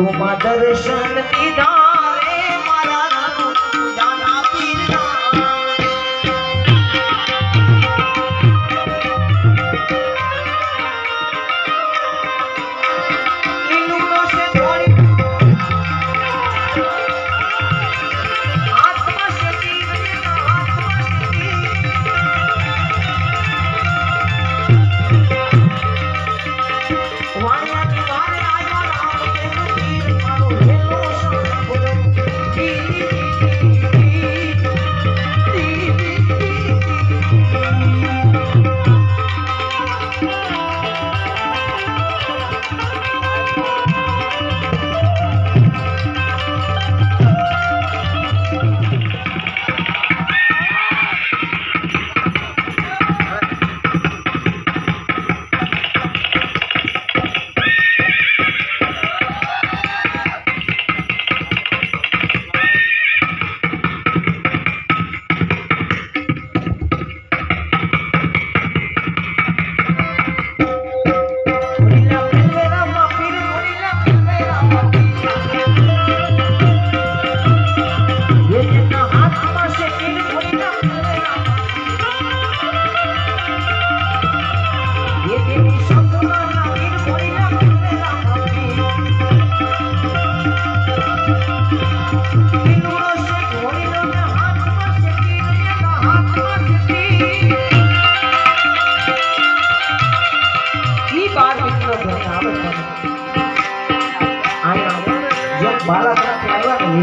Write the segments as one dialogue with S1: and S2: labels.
S1: दर्शन दीदा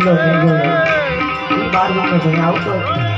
S1: લીલો ભેગો બાર ઘરે આવતો.